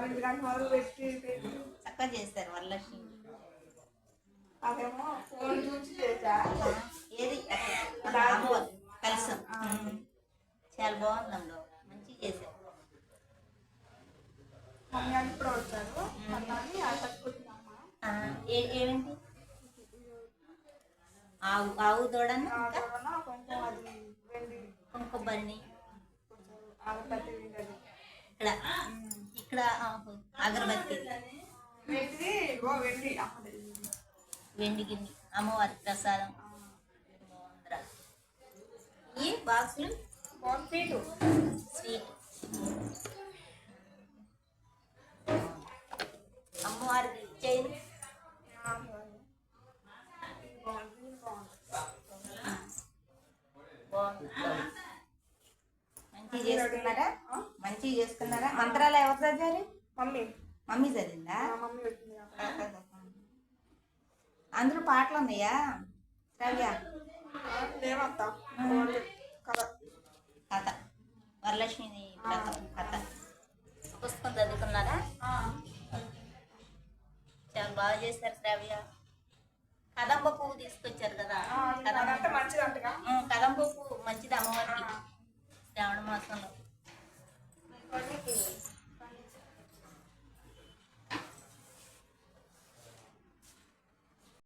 బాగుందిరా ఆరింటి గంట మొదలు పెట్టి పెట్టి చక్కగా చేస్తారు వరలక్ష్మి. అదేమో ఫోన్ చూసి చేసా. ఏది? కలిసం. చాలా బాగుంది అందులో చేశారు. మమ్మీ అని ఇప్పుడు వచ్చారు ఏమిటి ఆవు ఆవు దూడను? కొంచెం అది వెండి. ఆగపత్తి ఇక్కడ. ఇక్కడ అగరబత్తి. వెండి గిన్నె అమ్మవారి ప్రసాదం. ఈ బాక్సులు? స్వీట్. అమ్మవారికి చైన్ బాగుంది. మంచిగా చేసుకున్నారా? మంచిగా చేసుకున్నారా? మంత్రాలు ఎవరు చదివారు? మమ్మీ. మమ్మీ చదివిందా. అందులో పాటలు ఉన్నాయా? శ్రవ్య. కథ. వరలక్ష్మి వ్రతం కథ. పుస్తకం చదువుకున్నారా? చాలా బాగా చేశారు శ్రావ్య. కదంబ పువ్వు తీసుకొచ్చారు కదా?